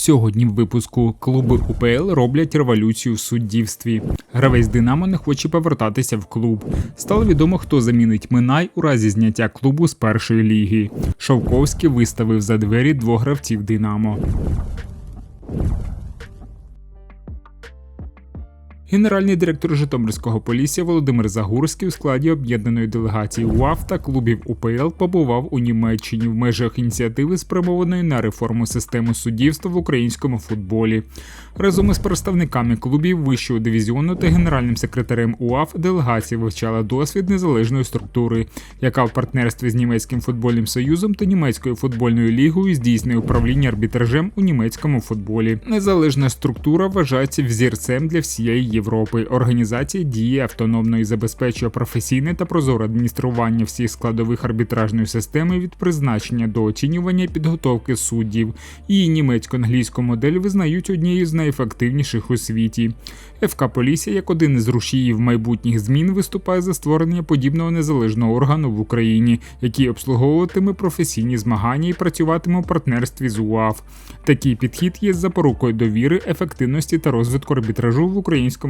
Сьогодні в випуску клуби УПЛ роблять революцію в суддівстві. Гравець Динамо не хоче повертатися в клуб. Стало відомо, хто замінить Минай у разі зняття клубу з першої ліги. Шовковський виставив за двері двох гравців Динамо. Генеральний директор Житомирського полісся Володимир Загурський у складі об'єднаної делегації УАФ та клубів УПЛ побував у Німеччині в межах ініціативи, спрямованої на реформу системи суддівства в українському футболі. Разом із представниками клубів вищого дивізіону та генеральним секретарем УАФ делегація вивчала досвід незалежної структури, яка в партнерстві з німецьким футбольним союзом та німецькою футбольною лігою здійснює управління арбітражем у німецькому футболі. Незалежна структура вважається взірцем для всієї Європи. Організація діє автономно і забезпечує професійне та прозоре адміністрування всіх складових арбітражної системи від призначення до оцінювання і підготовки суддів. Її німецько-англійську модель визнають однією з найефективніших у світі. ФК Полісся, як один із рушіїв майбутніх змін, виступає за створення подібного незалежного органу в Україні, який обслуговуватиме професійні змагання і працюватиме у партнерстві з УАФ. Такий підхід є запорукою довіри, ефективності та розвитку арбітражу в українському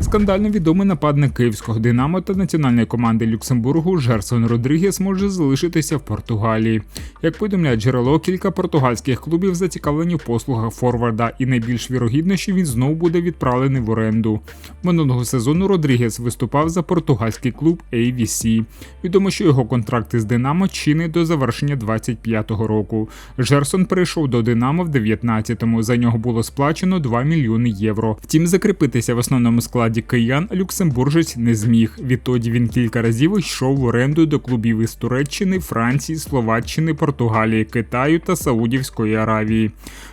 Скандально відомий нападник київського Динамо та національної команди Люксембургу Жерсон Родрігес може залишитися в Португалії. Як повідомляє джерело, кілька португальських клубів зацікавлені в послугах Форварда, і найбільш вірогідно, що він знову буде відправлений в оренду. Минулого сезону Родрігес виступав за португальський клуб AVC. Відомо, що його контракт із Динамо чинить до завершення 25-го року. Жерсон перейшов до Динамо в 19-му. За нього було сплачено 2 мільйони євро. Втім, закріпитися в основному складі киян люксембуржець не зміг. Відтоді він кілька разів йшов в оренду до клубів із Туреччини, Франції, Словаччини, Португалії, Китаю та Саудівської Аравії.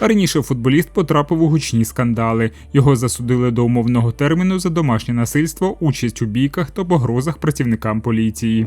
Раніше футболіст потрапив у гучні скандали. Його засудили до умовного терміну за домашнє насильство, участь у бійках та погрозах працівникам поліції.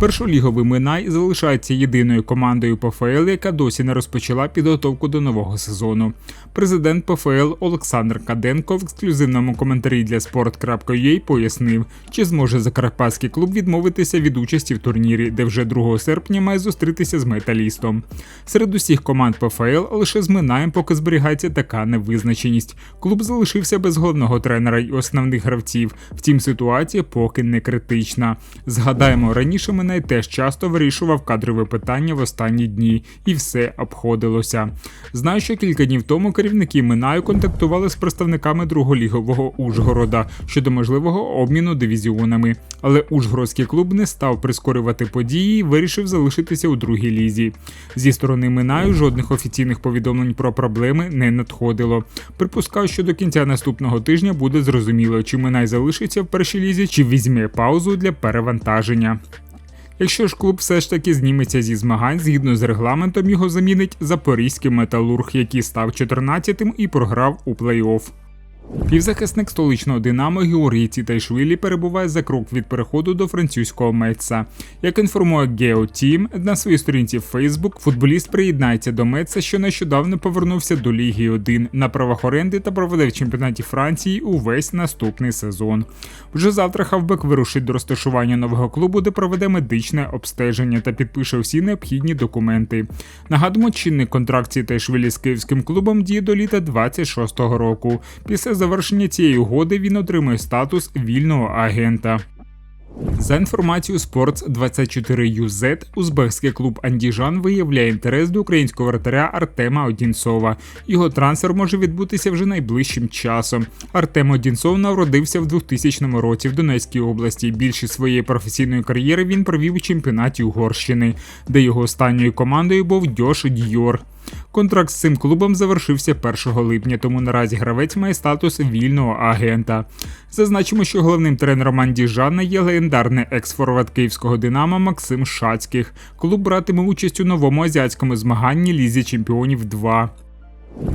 Першоліговий Минай залишається єдиною командою ПФЛ, яка досі не розпочала підготовку до нового сезону. Президент ПФЛ Олександр Каденко в ексклюзивному коментарі для sport.ua пояснив, чи зможе Закарпатський клуб відмовитися від участі в турнірі, де вже 2 серпня має зустрітися з металістом. Серед усіх команд ПФЛ лише з Минаєм поки зберігається така невизначеність. Клуб залишився без головного тренера і основних гравців. Втім, ситуація поки не критична. Згадаємо раніше. Раніше Минай теж часто вирішував кадрове питання в останні дні, і все обходилося. Знаю, що кілька днів тому керівники Минаю контактували з представниками друголігового Ужгорода щодо можливого обміну дивізіонами, але Ужгородський клуб не став прискорювати події і вирішив залишитися у другій лізі. Зі сторони Минаю жодних офіційних повідомлень про проблеми не надходило. Припускаю, що до кінця наступного тижня буде зрозуміло, чи Минай залишиться в першій лізі, чи візьме паузу для перевантаження. Якщо ж клуб все ж таки зніметься зі змагань, згідно з регламентом його замінить запорізький металург, який став 14-тим і програв у плей-офф. Півзахисник столичного Динамо Георгій Цітайшвілі перебуває за крок від переходу до французького Метса. Як інформує Геотім на своїй сторінці в Facebook, футболіст приєднається до Метса, що нещодавно повернувся до Ліги 1 на правах оренди та проведе в чемпіонаті Франції увесь наступний сезон. Вже завтра Хавбек вирушить до розташування нового клубу, де проведе медичне обстеження та підпише всі необхідні документи. Нагадуємо, чинний контракт Цітайшвілі з київським клубом діє до літа 26-го року. Після завершення цієї угоди він отримує статус вільного агента. За інформацією Sports 24 UZ, узбекський клуб Андіжан виявляє інтерес до українського вратаря Артема Одінцова. Його трансфер може відбутися вже найближчим часом. Артем Одінцов народився в 2000 році в Донецькій області. Більшість своєї професійної кар'єри він провів у чемпіонаті Угорщини, де його останньою командою був Дьош Дьор. Контракт з цим клубом завершився 1 липня, тому наразі гравець має статус вільного агента. Зазначимо, що головним тренером Андіжана є легендарний екс-форвард київського Динамо Максим Шацьких. Клуб братиме участь у новому азіатському змаганні Лізі Чемпіонів 2.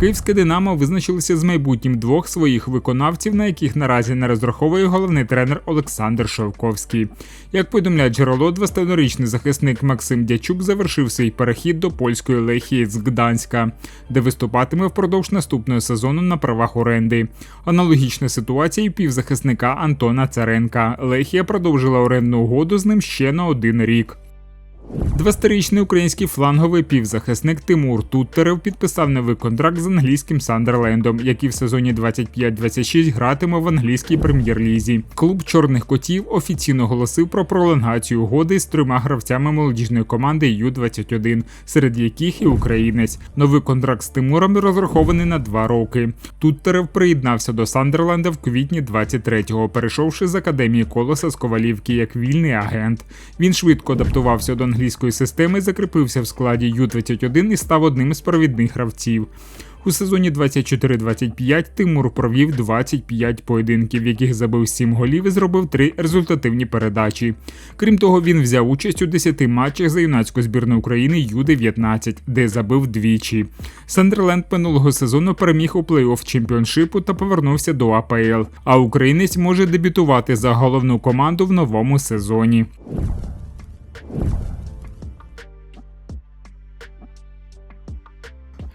Київське Динамо визначилося з майбутнім двох своїх виконавців, на яких наразі не розраховує головний тренер Олександр Шовковський. Як повідомляє джерело, 21-річний захисник Максим Дячук завершив свій перехід до польської лехії з Гданська, де виступатиме впродовж наступного сезону на правах оренди. Аналогічна ситуація і півзахисника Антона Царенка. Лехія продовжила орендну угоду з ним ще на один рік. 20-річний український фланговий півзахисник Тимур Туттерев підписав новий контракт з англійським Сандерлендом, який в сезоні 25-26 гратиме в англійській прем'єр-лізі. Клуб чорних котів офіційно оголосив про пролонгацію угоди з трьома гравцями молодіжної команди Ю-21, серед яких і українець. Новий контракт з Тимуром розрахований на два роки. Туттерев приєднався до Сандерленда в квітні 23-го, перейшовши з академії колоса з Ковалівки як вільний агент. Він швидко адаптувався до англійської системи, закріпився в складі Ю-21 і став одним з провідних гравців. У сезоні 24-25 Тимур провів 25 поєдинків, в яких забив 7 голів і зробив 3 результативні передачі. Крім того, він взяв участь у 10 матчах за юнацьку збірну України Ю-19, де забив двічі. Сандерленд минулого сезону переміг у плей-офф чемпіоншипу та повернувся до АПЛ. А українець може дебютувати за головну команду в новому сезоні.